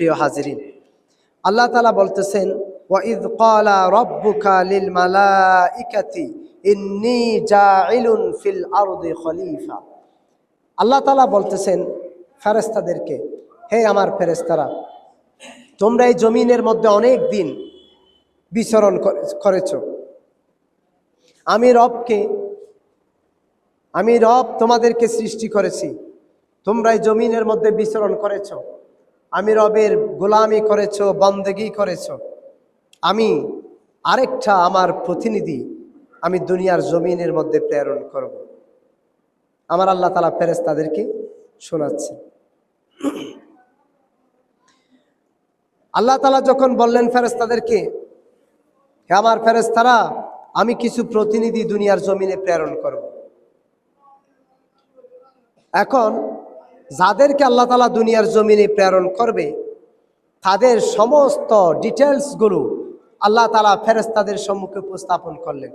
প্রিয় হাজিরিন। আল্লাহ তালা বলতেছেন ওয়াইদ ক্বালা রাব্বুকা লিল মালাইকাতি ইন্নী জাইলুন ফিল আরদি খলিফা। আল্লাহ তালা বলতেছেন ফেরেস্তাদেরকে হে আমার ফেরেস্তারা তোমরা এই জমিনের মধ্যে অনেক দিন বিচরণ করে- করেছ। আমি রবকে, আমি রব তোমাদেরকে সৃষ্টি করেছি। তোমরা এই জমিনের মধ্যে বিচরণ করেছ। আমি রবের গোলামি করেছ, বন্দেগি করেছ। আমি আরেকটা আমার প্রতিনিধি আমি দুনিয়ার জমিনের মধ্যে প্রেরণ করব। আমার আল্লাহ তালা ফেরেস তাদেরকে শোনাচ্ছে আল্লাহ তালা যখন বললেন ফেরেস্তাদেরকে হে আমার ফেরেস্তারা আমি কিছু প্রতিনিধি দুনিয়ার জমিনে প্রেরণ করব। এখন যাদেরকে আল্লাহ তালা দুনিয়ার জমিনে প্রেরণ করবে, তাদের সমস্ত ডিটেলসগুলো আল্লাহ তালা ফেরেস্তাদের সম্মুখে উপস্থাপন করলেন।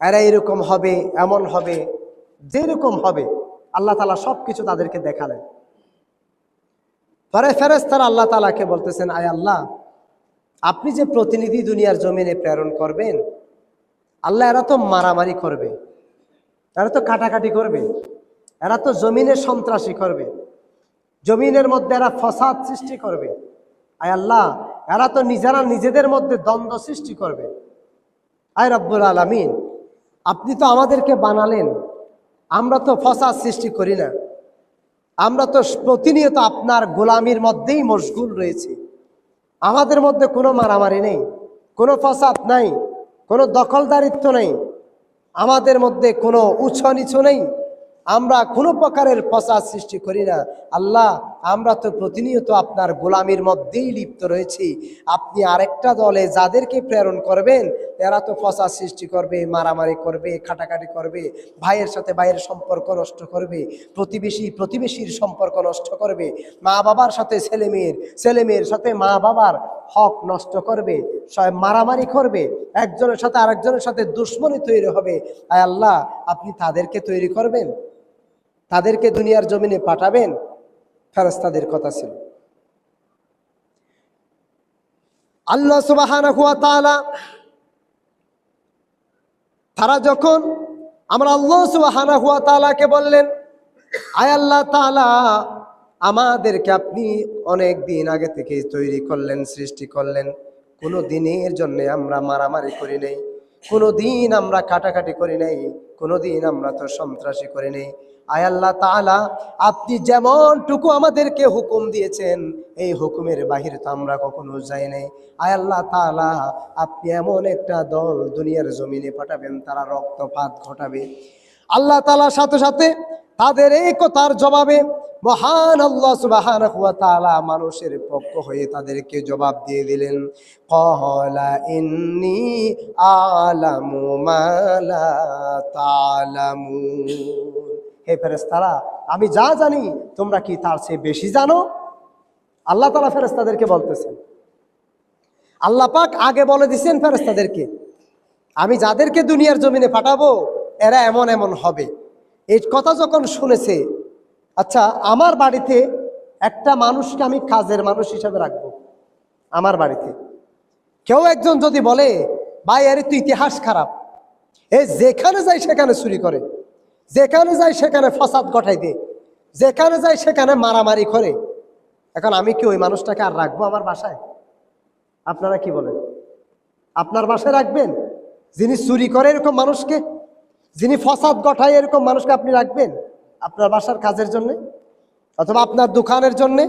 এরা এরকম হবে, এমন হবে, যেরকম হবে, আল্লাহ তালা সব কিছু তাদেরকে দেখালেন। পরে ফেরেস্তারা আল্লাহ তালাকে বলতেছেন, আয় আল্লাহ, আপনি যে প্রতিনিধি দুনিয়ার জমিনে প্রেরণ করবেন, আল্লাহ এরা তো মারামারি করবে, এরা তো কাটাকাটি করবে। এরা তো জমিনে সন্ত্রাসী করবে। জমিনের মধ্যে এরা ফসাদ সৃষ্টি করবে। আয় আল্লাহ, এরা তো নিজেরা নিজেদের মধ্যে দ্বন্দ্ব সৃষ্টি করবে। আয় রব্বুল আলমিন, আপনি তো আমাদেরকে বানালেন। আমরা তো ফসাদ সৃষ্টি করি না। আমরা তো প্রতিনিয়ত আপনার গোলামির মধ্যেই মশগুল রয়েছে। আমাদের মধ্যে কোনো মারামারি নেই, কোনো ফসাদ নাই, কোনো দখলদারিত্ব নেই। আমাদের মধ্যে কোনো উচ্চ নিচু নেই। আমরা কোনো প্রকারের ফসাদ সৃষ্টি করি না। আল্লাহ, আমরা তো প্রতিনিয়ত আপনার গোলামির মধ্যেই লিপ্ত রয়েছি। আপনি আরেকটা দলে যাদেরকে প্রেরণ করবেন তারা তো ফসাদ সৃষ্টি করবে, মারামারি করবে, খাটাখাটি করবে, ভাইয়ের সাথে ভাইয়ের সম্পর্ক নষ্ট করবে, প্রতিবেশী প্রতিবেশীর সম্পর্ক নষ্ট করবে মা বাবার সাথে ছেলে মেয়ের ছেলে মেয়ের সাথে মা বাবার হক নষ্ট করবে মারামারি করবে, একজনের সাথে আরেকজনের সাথে দুশ্মনী তৈরি হবে। আয় আল্লাহ, আপনি তাদেরকে তৈরি করবেন। তাদেরকে দুনিয়ার জমিনে পাঠাবেন ফেরস্তাদের কথা ছিল। আল্লাহ সুবাহানা হুয়া তারা যখন আমরা আল্লাহ সুবাহানা হুয়া তাআলাকে বললেন, আয় আল্লাহ তাআলা, আমাদেরকে আপনি অনেক দিন আগে থেকে তৈরি করলেন, সৃষ্টি করলেন। কোনো দিনের জন্য আমরা মারামারি করি নাই। কোনো দিন আমরা কাটাকাটি করি নাই কোনো দিন আমরা তো সন্ত্রাসী করি নাই। আয় আল্লাহ তাআলা, আপনি যেমনটুকু আমাদেরকে হুকুম দিয়েছেন, এই হুকুমের বাহিরে তো আমরা কখনো যাই নাই। আয় আল্লাহ তাআলা, আপনি এমন একটা দল দুনিয়ার জমিনে পাঠাবেন, তারা রক্তপাত ঘটাবে। আল্লাহ তালার সাথে সাথে তাদের এই কথার জবাবে মহান আল্লাহ সুবহানাহু ওয়া তাআলা মানুষের পক্ষ হয়ে তাদেরকে জবাব দিয়ে দিলেন কহলা ইন্নি আলামু মা লা তা'লামুন হে ফেরেশতারা, আমি যা জানি, তোমরা কি তার চেয়ে বেশি জানো? আল্লাহ তাআলা ফেরেশতাদেরকে বলতেছেন। আল্লাহ পাক আগে বলে দিছেন ফেরেশতাদেরকে, আমি যাদেরকে দুনিয়ার জমিনে পাঠাবো, এরা এমন এমন হবে। এই কথা যখন শুনেছে আচ্ছা আমার বাড়িতে একটা মানুষকে আমি কাজের মানুষ হিসাবে রাখব। আমার বাড়িতে। কেউ একজন যদি বলে, ভাই, আরে, তুই ইতিহাস খারাপ। এ, যেখানে যায় সেখানে চুরি করে। যেখানে যায় সেখানে ফসাদ ঘটাই দে। যেখানে যায় সেখানে মারামারি করে। এখন আমি কি ওই মানুষটাকে আর রাখব আমার বাসায়? আপনারা কি বলেন? আপনার বাসায় রাখবেন? যিনি চুরি করে এরকম মানুষকে? যিনি ফসাদ গঠায় এরকম মানুষকে আপনি রাখবেন? আপনার বাসার কাজের জন্যে, অথবা আপনার দোকানের জন্যে,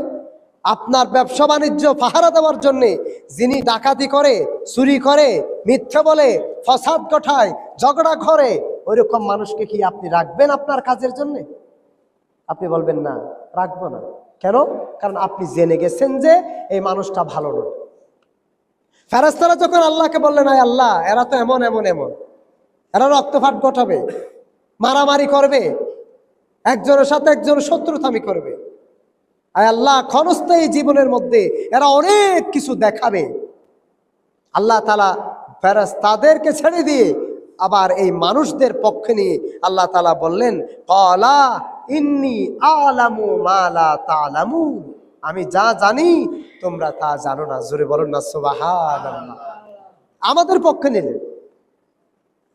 আপনার ব্যবসা বাণিজ্য পাহারা দেওয়ার জন্যে যিনি ডাকাতি করে, চুরি করে, মিথ্যে বলে, ফসাদ গঠায়, ঝগড়া করে, ওইরকম মানুষকে কি আপনি রাখবেন আপনার কাজের জন্যে? আপনি বলবেন না, রাখব না। কেন? কারণ আপনি জেনে গেছেন যে এই মানুষটা ভালো নয় ফেরাস্তারা যখন আল্লাহকে বললেন, আয় আল্লাহ, এরা তো এমন এমন এমন। এরা রক্তপাত ঘটাবে, মারামারি করবে একজনের সাথে একজন শত্রুতামি করবে। আয় আল্লাহ, ক্ষণস্থায়ী জীবনের মধ্যে এরা অনেক কিছু দেখাবে। আল্লাহ তালা ফেরাস তাদেরকে ছেড়ে দিয়ে আবার এই মানুষদের পক্ষে নিয়ে আল্লাহ তালা বললেন কলা ইন্নি আলামু মালা তালামু। আমি যা জানি, তোমরা তা জানো না। জোরে বলো না সুবাহান আমাদের পক্ষে নিলেন।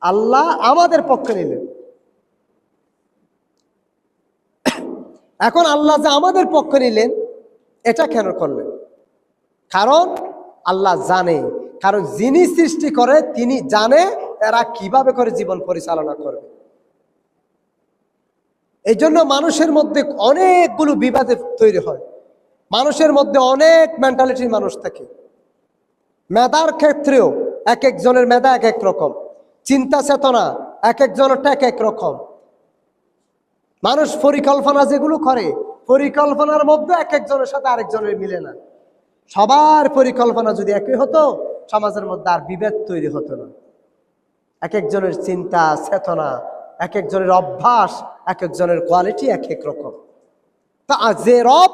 আল্লাহ আমাদের পক্ষে নিলেন। এখন আল্লাহ যে আমাদের পক্ষে নিলেন, এটা কেন করলেন? কারণ আল্লাহ জানে। কারণ যিনি সৃষ্টি করে, তিনি জানে এরা কীভাবে করে জীবন পরিচালনা করবে। এই জন্য মানুষের মধ্যে অনেকগুলো বিবাদে তৈরি হয়। মানুষের মধ্যে অনেক মেন্টালিটির মানুষ থাকে। মেধার ক্ষেত্রেও এক একজনের মেধা এক এক রকম। চিন্তা চেতনা এক একজনেরটা এক এক রকম। মানুষ পরিকল্পনা যেগুলো করে, পরিকল্পনার মধ্যে এক একজনের সাথে আরেকজনের মিলে না। সবার পরিকল্পনা যদি একই হতো, সমাজের মধ্যে আর বিভেদ তৈরি হতো না। এক একজনের চিন্তা, চেতনা, এক একজনের অভ্যাস, এক একজনের কোয়ালিটি এক এক রকম। তা যে রব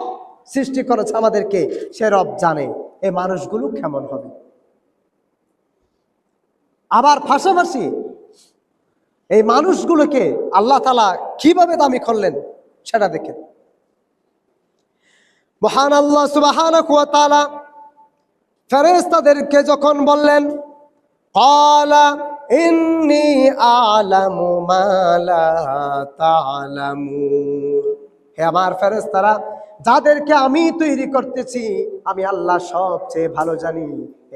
সৃষ্টি করেছে আমাদেরকে, সে রব জানে এই মানুষগুলো কেমন হবে। আবার পাশাপাশি এই মানুষগুলোকে আল্লাহ তালা কীভাবে দামি করলেন সেটা দেখেন। মহান আল্লাহ সুবাহান ফেরেস্তাদেরকে যখন বললেন আলামু মালা হে আমার ফেরেস্তারা যাদেরকে আমি তৈরি করতেছি, আমি আল্লাহ সবচেয়ে ভালো জানি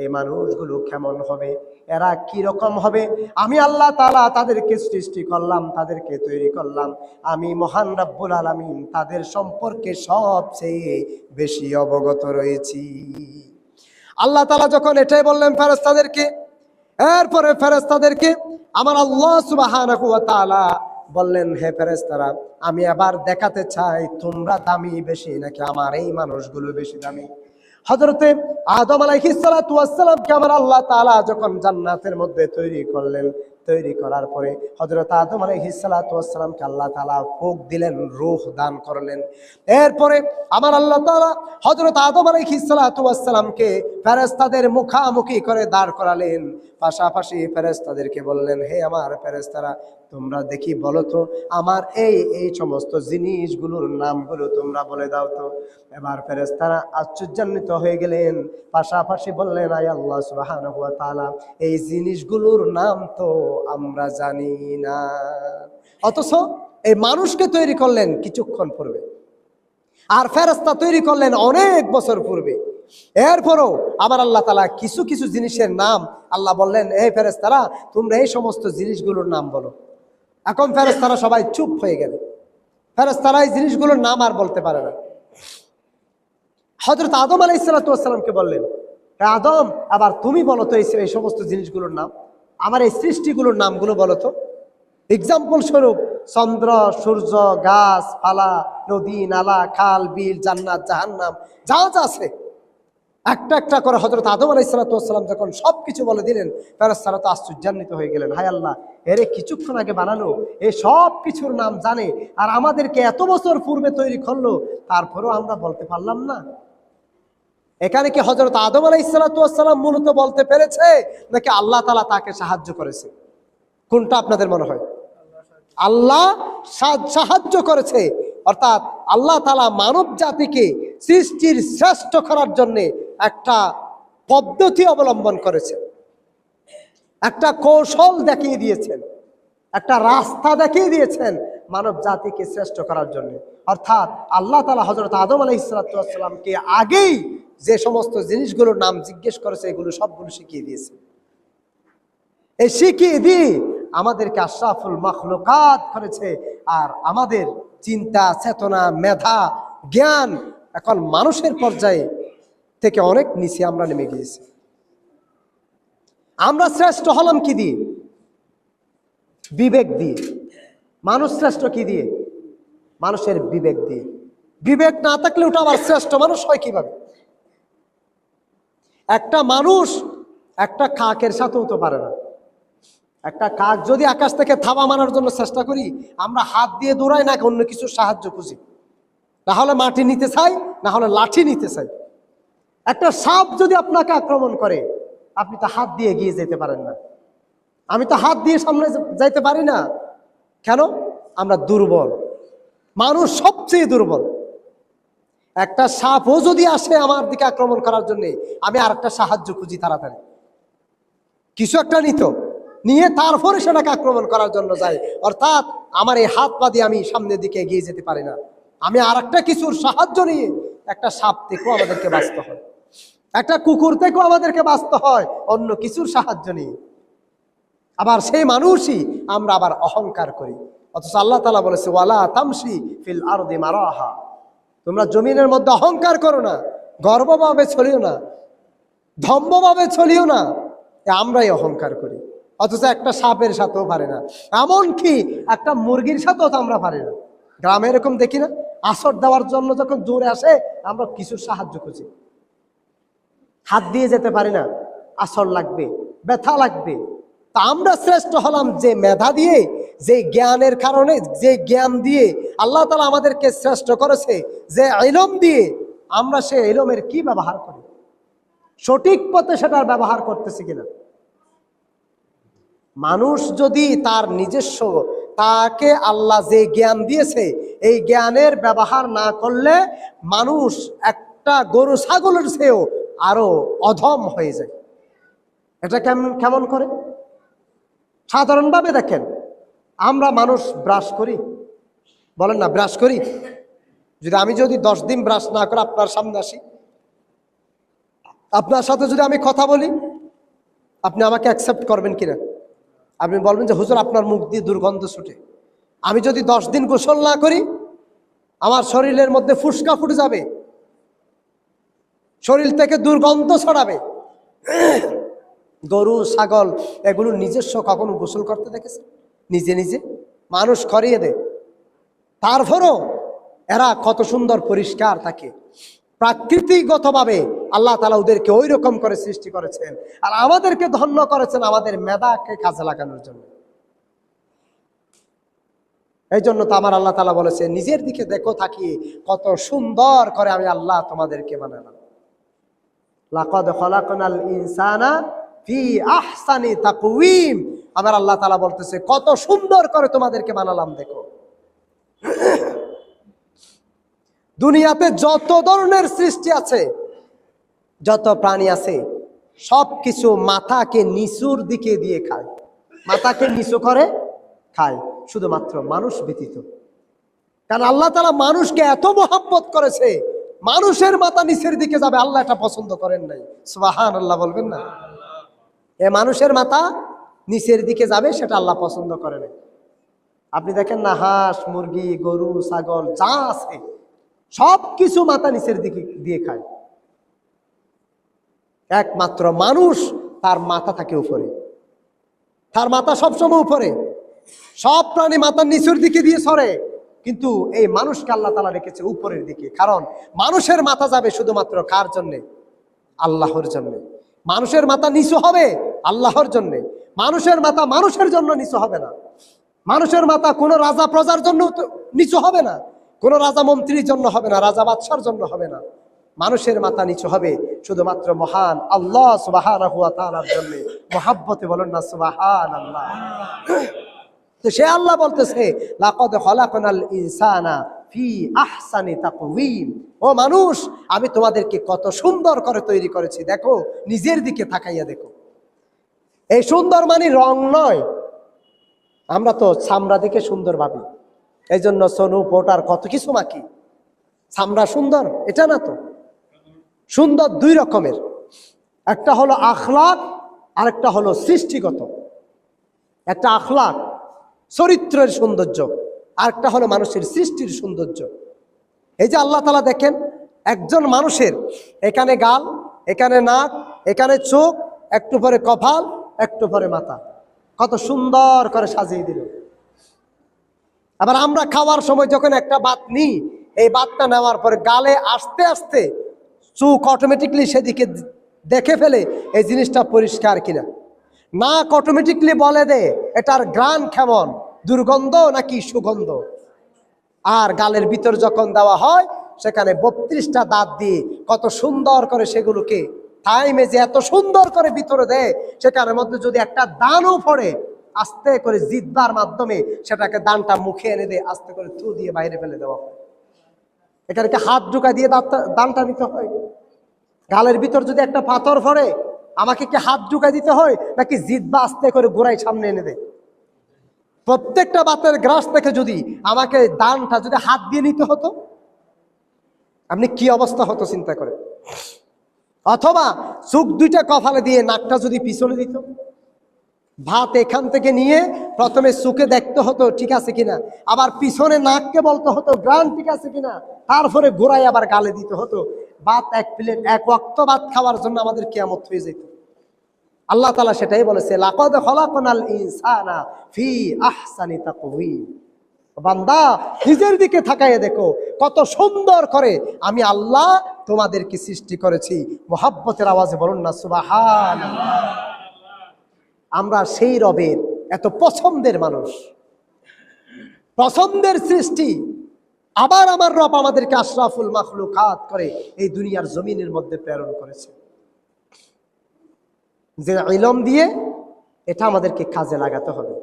এই মানুষগুলো কেমন হবে। এরা কি রকম হবে? আমি আল্লাহ তালা তাদেরকে সৃষ্টি করলাম, তাদেরকে তৈরি করলাম। আমি মহান রাব্বুল আলামিন তাদের সম্পর্কে সবচেয়ে বেশি অবগত রয়েছি। আল্লাহ তালা যখন এটাই বললেন ফেরেস্তাদেরকে এরপরে ফেরেস্তাদেরকে আমার আল্লাহ তাআলা বললেন, হে ফেরেস্তারা আমি আবার দেখাতে চাই তোমরা দামি বেশি নাকি আমার এই মানুষগুলো বেশি দামি? হজরতে আদম আলাইহিসসালামকে আমার আল্লাহ তালা যখন জান্নাতের মধ্যে তৈরি করলেন, তৈরি করার পরে হজরত আদম আলাইহিসসালামকে আল্লাহ তালা ফুক দিলেন, রূহ দান করলেন। এরপরে আমার আল্লাহ তালা হজরত আদম আলাইহিসসালামকে ফেরেশতাদের মুখামুখি করে দাঁড় করালেন। পাশাপাশি ফেরেশতাদেরকে বললেন, হে আমার ফেরেশতারা, তোমরা দেখি বলো তো, আমার এই এই সমস্ত জিনিসগুলোর নামগুলো তোমরা বলে দাও তো। এবার ফেরেশতারা আশ্চর্যান্বিত হয়ে গেলেন। পাশাপাশি বললেন, আয় আল্লাহ তাআলা, এই জিনিসগুলোর নাম তো আমরা জানি না। অথচ এই মানুষকে তৈরি করলেন কিছুক্ষণ পূর্বে। আর ফেরস্তা তৈরি করলেন অনেক বছর পূর্বে। এরপরও আবার আল্লাহ তালা কিছু কিছু জিনিসের নাম আল্লাহ বললেন এই ফেরেস্তারা তোমরা এই সমস্ত জিনিসগুলোর নাম বলো। এখন ফেরেস্তারা সবাই চুপ হয়ে গেল। ফেরেস্তারা এই জিনিসগুলোর নাম আর বলতে পারে না। হজরত আদম আলাই সালাতামকে বললেন আদম, আবার তুমি বলো তো এই সমস্ত জিনিসগুলোর নাম। আমার এই সৃষ্টিগুলোর নামগুলো বলো তো। এক্সাম্পল স্বরূপ, চন্দ্র, সূর্য, গাছ, পালা, নদী, নালা, খাল, বিল, জান্নাত, জাহান্নাম, যা যা আছে। একটা একটা করে হজরত আদম আলাই সালাতাম যখন সব কিছু বলে দিলেন ফেরস্তারা তো আশ্চর্যান্বিত হয়ে গেলেন। হায় আল্লাহ, এরে কিছুক্ষণ আগে বানালো, এ সব কিছুর নাম জানে, আর আমাদেরকে এত বছর পূর্বে তৈরি করল, তারপরেও আমরা বলতে পারলাম না। এখানে কি হজরত আদম আলাই সালাতাম মূলত বলতে পেরেছে, নাকি আল্লাহ তালা তাকে সাহায্য করেছে? কোনটা আপনাদের মনে হয়? আল্লাহ সাহায্য করেছে, অর্থাৎ আল্লাহ তালা মানব জাতিকে সৃষ্টির শ্রেষ্ঠ করার জন্যে একটা পদ্ধতি অবলম্বন করেছে। একটা কৌশল দেখিয়ে দিয়েছেন, একটা রাস্তা দেখিয়ে দিয়েছেন মানব জাতিকে শ্রেষ্ঠ করার জন্য। অর্থাৎ আল্লাহ তালা হজরত আদম আলহ ইসলাতামকে আগেই যে সমস্ত জিনিসগুলোর নাম জিজ্ঞেস করেছে, এগুলো সবগুলো শিখিয়ে দিয়েছে। এই শিখিয়ে দিয়ে আমাদেরকে আশরাফুল মখলুকাত করেছে আর আমাদের চিন্তা, চেতনা, মেধা, জ্ঞান এখন মানুষের পর্যায়ে থেকে অনেক নিচে আমরা নেমে গিয়েছি। আমরা শ্রেষ্ঠ হলাম কি দিয়ে? বিবেক দিয়ে। মানুষ শ্রেষ্ঠ কি দিয়ে? মানুষের বিবেক দিয়ে। বিবেক না থাকলে ওটা আবার শ্রেষ্ঠ মানুষ হয় কীভাবে? একটা মানুষ একটা কাকের সাথেও তো পারে না। একটা কাক যদি আকাশ থেকে থাবা মারার জন্য চেষ্টা করি, আমরা হাত দিয়ে দৌড়াই না অন্য কিছু সাহায্য খুঁজি? না হলে মাটি নিতে চাই, না হলে লাঠি নিতে চাই। একটা সাপ যদি আপনাকে আক্রমণ করে, আপনি তো হাত দিয়ে এগিয়ে যেতে পারেন না। আমি তো হাত দিয়ে সামনে যাইতে পারি না। কেন? আমরা দুর্বল। মানুষ সবচেয়ে দুর্বল। একটা সাপও যদি আসে আমার দিকে আক্রমণ করার জন্য, আমি আর একটা সাহায্য খুঁজি তাড়াতাড়ি। কিছু একটা নিত। নিয়ে তারপরে সেটাকে আক্রমণ করার জন্য যাই অর্থাৎ আমার এই হাত পা দিয়ে আমি সামনের দিকে এগিয়ে যেতে পারি না। আমি আর একটা কিছুর সাহায্য নিয়ে একটা সাপ থেকেও আমাদেরকে বাঁচতে হয়। একটা কুকুর থেকেও আমাদেরকে বাঁচতে হয়। অন্য কিছুর সাহায্য নিয়ে। আবার সেই মানুষই আমরা আবার অহংকার করি। অথচ আল্লাহ তালা বলেছে, ওয়ালা তামসি ফিল আরদি মারাহা। তোমরা জমিনের মধ্যে অহংকার করো না, গর্বভাবে চলিও না ধম্বভাবে চলিও না আমরাই অহংকার করি। অথচ একটা সাপের সাথেও পারে না, এমনকি একটা মুরগির সাথেও তো আমরা পারি না। গ্রামে এরকম দেখি না? আসর দেওয়ার জন্য যখন জোরে আসে, আমরা কিছু সাহায্য খুঁজি। হাত দিয়ে যেতে পারি না, আসর লাগবে, ব্যথা লাগবে আমরা শ্রেষ্ঠ হলাম যে মেধা দিয়ে, যে জ্ঞানের কারণে, যে জ্ঞান দিয়ে আল্লাহ তালা আমাদেরকে শ্রেষ্ঠ করেছে, যে এলম দিয়ে আমরা সে এলমের কি ব্যবহার করি? সঠিক পথে সেটার ব্যবহার করতেছি কিনা? মানুষ যদি তার নিজস্ব, তাকে আল্লাহ যে জ্ঞান দিয়েছে, এই জ্ঞানের ব্যবহার না করলে মানুষ একটা গরু ছাগলের চেয়েও আরও অধম হয়ে যায়। এটা কেমন কেমন করে? সাধারণভাবে দেখেন, আমরা মানুষ ব্রাশ করি। বলেন না ব্রাশ করি? যদি আমি যদি দশ দিন ব্রাশ না করে আপনার সামনে আসি, আপনার সাথে যদি আমি কথা বলি, আপনি আমাকে অ্যাকসেপ্ট করবেন কিনা? আপনি বলবেন যে, হুজুর, আপনার মুখ দিয়ে দুর্গন্ধ ছুটে। আমি যদি দশ দিন গোসল না করি, আমার শরীরের মধ্যে ফুসকা ফুটে যাবে। শরীর থেকে দুর্গন্ধ ছড়াবে। গরু, ছাগল, এগুলো নিজস্ব কখনো গোসল করতে দেখেছে? নিজে নিজে? মানুষ করিয়ে দেয়। তারপরও এরা কত সুন্দর পরিষ্কার থাকে। প্রাকৃতিকগতভাবে আল্লাহ তালা ওদেরকে ওই রকম করে সৃষ্টি করেছেন। আর আমাদেরকে ধন্য করেছেন আমাদের মেধাকে কাজে লাগানোর জন্য। এই জন্য তো আমার আল্লাহ তালা বলেছে, নিজের দিকে দেখো থাকি কত সুন্দর করে আমি আল্লাহ তোমাদেরকে বানালাম। লাকদ খলাকনাল ইনসানা আহসানি তাকওয়িম। আমার আল্লাহ তাআলা বলতেছে, কত সুন্দর করে তোমাদেরকে বানালাম, দেখো। দুনিয়াতে যত ধরনের সৃষ্টি আছে, যত প্রাণী আছে সব কিছু মাথাকে নিচুর দিকে দিয়ে খায়। মাথাকে নিচু করে খায়, শুধুমাত্র মানুষ ব্যতীত। কারণ আল্লাহ তালা মানুষকে এত মোহাব্বত করেছে, মানুষের মাথা নিচের দিকে যাবে, আল্লাহ এটা পছন্দ করেন নাই। সোহান আল্লাহ বলবেন না। এ মানুষের মাথা নিচের দিকে যাবে, সেটা আল্লাহ পছন্দ করে না আপনি দেখেন না, হাঁস, মুরগি, গরু, ছাগল, যা আছে সব কিছু মাথা নিচের দিকে দিয়ে খায়। একমাত্র মানুষ, তার মাথা থাকে উপরে। তার মাথা সবসময় উপরে। সব প্রাণী মাথার নিচুর দিকে দিয়ে সরে। কিন্তু এই মানুষকে আল্লাহ তালা রেখেছে উপরের দিকে। কারণ মানুষের মাথা যাবে শুধুমাত্র কার জন্যে? আল্লাহর জন্যে। মানুষের মাথা নিচু হবে আল্লাহর জন্য। মানুষের মাথা মানুষের জন্য নিচু হবে না। মানুষের মাথা কোনো রাজা প্রজার জন্য নিচু হবে না। কোনো রাজা মন্ত্রীর জন্য হবে না, রাজা বাদশার জন্য হবে না। মানুষের মাথা নিচু হবে শুধুমাত্র মহান আল্লাহ সুবাহান জন্য। মহাব্বতে বলেন না সুবাহান আল্লাহ তো সে আল্লাহ বলতেছে, লাকদ খলাকনাল ইনসানা ফি আহসানি তাকওয়িম। ও মানুষ, আমি তোমাদেরকে কত সুন্দর করে তৈরি করেছি। দেখো, নিজের দিকে তাকাইয়া দেখো। এই সুন্দর মানে রং নয়। আমরা তো চামড়া দেখে সুন্দর ভাবি। এই জন্য সোনু পোটার কত কিছু মাখি। চামড়া সুন্দর, এটা না তো? সুন্দর দুই রকমের। একটা হলো আখলাক আর একটা হলো সৃষ্টিগত। একটা আখলাক, চরিত্রের সৌন্দর্য। আর একটা হলো মানুষের সৃষ্টির সৌন্দর্য। এই যে আল্লাহ তালা দেখেন, একজন মানুষের এখানে গাল, এখানে নাক, এখানে চোখ, একটু পরে কপাল একটু পরে মাথা কত সুন্দর করে সাজিয়ে দিল। আবার আমরা খাওয়ার সময় যখন একটা বাত নিই, এই বাতটা নেওয়ার পরে গালে আস্তে আস্তে চোখ অটোমেটিকলি সেদিকে দেখে ফেলে এই জিনিসটা পরিষ্কার কিনা। নাক অটোমেটিকলি বলে দে, এটার গ্রান কেমন? দুর্গন্ধ নাকি সুগন্ধ? আর গালের ভিতর যখন দেওয়া হয়, সেখানে বত্রিশটা দাঁত দিয়ে কত সুন্দর করে সেগুলোকে টাইমে যে এত সুন্দর করে ভিতরে দেয় সেখানের মধ্যে যদি একটা দানও পড়ে, আস্তে করে জিদ্বার মাধ্যমে সেটাকে দানটা মুখে এনে দেয়, আস্তে করে থু দিয়ে বাইরে ফেলে দেওয়া হয়। এখানে হাত ঢুকা দিয়ে দানটা নিতে হয়? গালের ভিতর যদি একটা পাথর পড়ে, আমাকে কি হাত ঢুকা দিতে হয়, নাকি জিদ বা আস্তে করে গোড়াই সামনে এনে দেয়? প্রত্যেকটা বাতের গ্রাস থেকে যদি আমাকে দানটা, যদি হাত দিয়ে নিতে হতো, আপনি কি অবস্থা হতো চিন্তা করে? অথবা চোখ দুইটা কপালে দিয়ে নাকটা যদি পিছনে দিত। ভাত এখান থেকে নিয়ে প্রথমে চোখে দেখতে হতো, ঠিক আছে কিনা? আবার পিছনে নাককে বলতে হতো গ্রান ঠিক আছে কিনা? তারপরে ঘোরাই আবার গালে দিতে হতো। ভাত এক প্লেট, এক ওয়াক্ত ভাত খাওয়ার জন্য আমাদের কেয়ামত হয়ে যেত। আল্লাহ তালা সেটাই বলেছে ফি বান্দা, নিজের দিকে থাকায় দেখো, কত সুন্দর করে আমি আল্লাহ তোমাদেরকে সৃষ্টি করেছি। মোহাব্বতের আওয়াজে বলুন না সুবাহান আমরা সেই রবের এত পছন্দের মানুষ। পছন্দের সৃষ্টি। আবার আমার রব আমাদেরকে আশরাফুল মাখলুকাত করে এই দুনিয়ার জমিনের মধ্যে প্রেরণ করেছে। যে ইলম দিয়ে এটা আমাদেরকে কাজে লাগাতে হবে।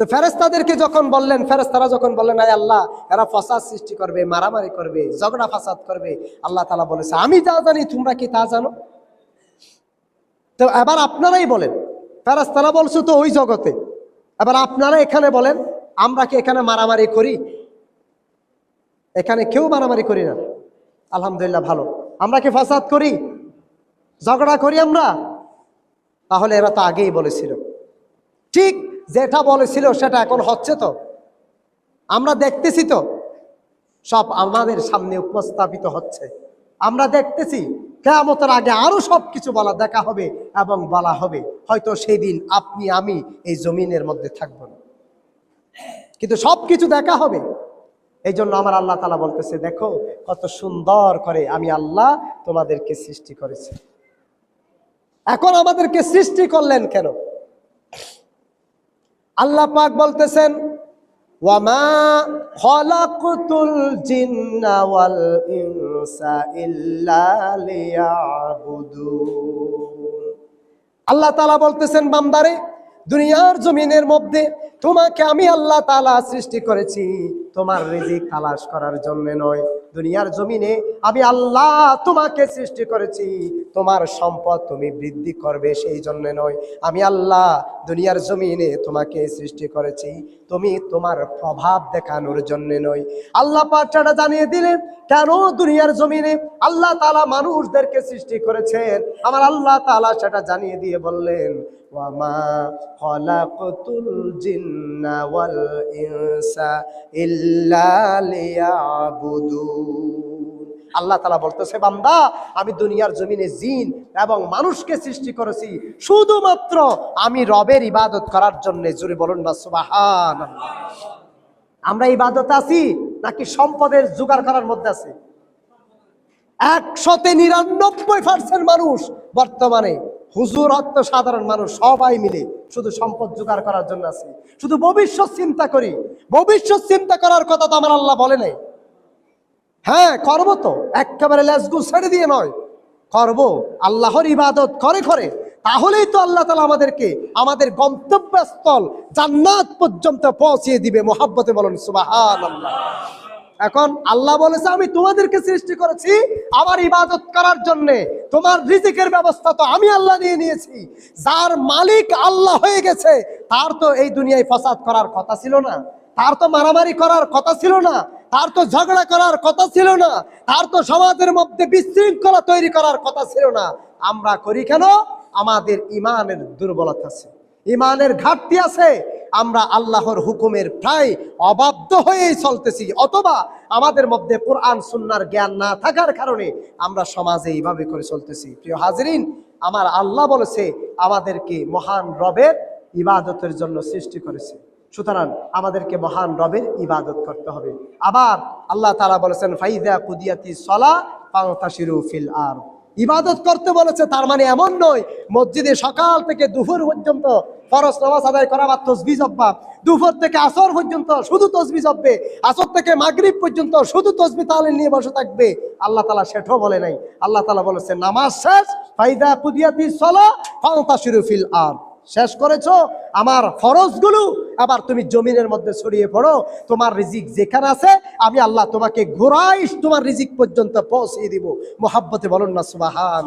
তো ফেরেস্তাদেরকে যখন বললেন ফেরেস্তারা যখন বললেন, আয় আল্লাহ, এরা ফসাদ সৃষ্টি করবে, মারামারি করবে, ঝগড়া ফাসাদ করবে। আল্লাহ তালা বলেছে, আমি যা জানি, তোমরা কি তা জানো? তো এবার আপনারাই বলেন ফেরেস্তারা বলছো তো ওই জগতে। এবার আপনারা এখানে বলেন, আমরা কি এখানে মারামারি করি? এখানে কেউ মারামারি করি না। আলহামদুলিল্লাহ ভালো। আমরা কি ফাসাদ করি? ঝগড়া করি আমরা? তাহলে এরা তো আগেই বলেছিল। ঠিক যেটা বলেছিল সেটা এখন হচ্ছে তো। আমরা দেখতেছি তো, সব আমাদের সামনে উপস্থাপিত হচ্ছে। আমরা দেখতেছি, কেয়ামতের আগে আরও সব কিছু বলা, দেখা হবে এবং বলা হবে। হয়তো সেই দিন আপনি, আমি এই জমিনের মধ্যে থাকব না। কিন্তু সব কিছু দেখা হবে। এই জন্য আমার আল্লাহ তালা বলতেছে, দেখো কত সুন্দর করে আমি আল্লাহ তোমাদেরকে সৃষ্টি করেছি। এখন আমাদেরকে সৃষ্টি করলেন কেন? আল্লাহ পাক বলতেছেন, ওয়ামা ইনসা আল্লাহ তাআলা বলতেছেন, বান্দারে, দুনিয়ার জমিনের মধ্যে তোমাকে আমি আল্লাহ তাআলা সৃষ্টি করেছি। তোমার রিজিক তালাশ করার জন্য নয়। দুনিয়ার জমিনে আমি আল্লাহ তোমাকে সৃষ্টি করেছি। তোমার সম্পদ তুমি বৃদ্ধি করবে সেই জন্য নয়। আমি আল্লাহ দুনিয়ার জমিনে তোমাকে সৃষ্টি করেছি। তুমি তোমার প্রভাব দেখানোর জন্য নয়। আল্লাহ পাকটা জানিয়ে দিলেন, কেন দুনিয়ার জমিনে আল্লাহ তালা মানুষদেরকে সৃষ্টি করেছেন? আমার আল্লাহ তাআলা সেটা জানিয়ে দিয়ে বললেন ওয়ামা ওয়াল ইনসা ইল্লা আল্লাহ তালা বলতেছে, বান্দা, আমি দুনিয়ার জমিনে জিন এবং মানুষকে সৃষ্টি করেছি, শুধুমাত্র আমি রবের ইবাদত করার জন্য। জুড়ে বলুন বা সুবাহান আমরা ইবাদত আছি নাকি সম্পদের জোগাড় করার মধ্যে আছি? একশতে নিরানব্বই পার্সেন্ট মানুষ বর্তমানে হুজুর হত্য সাধারণ মানুষ, সবাই মিলে শুধু সম্পদ জোগাড় করার জন্য আছে। শুধু ভবিষ্যৎ চিন্তা করি। ভবিষ্যৎ চিন্তা করার কথা তো আমার আল্লাহ বলে নাই। হ্যাঁ করব তো। একেবারে লেসগু ছেড়ে দিয়ে নয়। করব। আল্লাহর ইবাদত করে করে। তাহলেই তো আল্লাহ তালা আমাদেরকে আমাদের গন্তব্যস্থল জান্নাত পর্যন্ত পৌঁছিয়ে দিবে। মোহাব্বতে বলুন সুবাহ আল্লাহ এখন আল্লাহ বলেছে, আমি তোমাদেরকে সৃষ্টি করেছি আমার ইবাদত করার জন্য। তোমার রিজিকের ব্যবস্থা তো আমি আল্লাহ দিয়ে নিয়েছি। যার মালিক আল্লাহ হয়ে গেছে, তার তো এই দুনিয়ায় ফসাদ করার কথা ছিল না। তার তো মারামারি করার কথা ছিল না। তার তো ঝগড়া করার কথা ছিল না। তার তো সমাজের মধ্যে বিশৃঙ্খলা তৈরি করার কথা ছিল না। আমরা করি কেন? আমাদের ইমানের দুর্বলতা আছে। ইমানের ঘাটতি আছে। আমরা আল্লাহর হুকুমের প্রায় অবাধ্য হয়েই চলতেছি। অথবা আমাদের মধ্যে কোরআন, সুন্নার জ্ঞান না থাকার কারণে আমরা সমাজে এইভাবে করে চলতেছি। প্রিয় হাজরিন, আমার আল্লাহ বলেছে, আমাদেরকে মহান রবের ইবাদতের জন্য সৃষ্টি করেছে। সুতরাং আমাদেরকে মহান রবের ইবাদত করতে হবে। আবার আল্লাহ তালা বলেছেন ফাইদা কুদিয়াতি সলা পাংতাশিরু ফিল আর ইবাদত করতে বলেছে, তার মানে এমন নয়, মসজিদে সকাল থেকে দুপুর পর্যন্ত ফরস নামাজ আদায় করা বা তসবি জব্বা দুপুর থেকে আসর পর্যন্ত শুধু তসবি জব্বে আসর থেকে মাগরিব পর্যন্ত শুধু তসবি তাহলে নিয়ে বসে থাকবে। আল্লাহ তালা সেটাও বলে নাই। আল্লাহ তালা বলেছে, নামাজ শেষ, ফাইদা কুদিয়াতি সলা পাংতাশিরু ফিল আর শেষ করেছ? আমার ফরজগুলো আবার তুমি জমিনের মধ্যে ছড়িয়ে পড়ো। তোমার রিজিক যেখানে আছে, আমি আল্লাহ তোমাকে ঘোরাই তোমার রিজিক পর্যন্ত পৌঁছিয়ে দিব। মোহাব্বতে বলুন না সুবাহান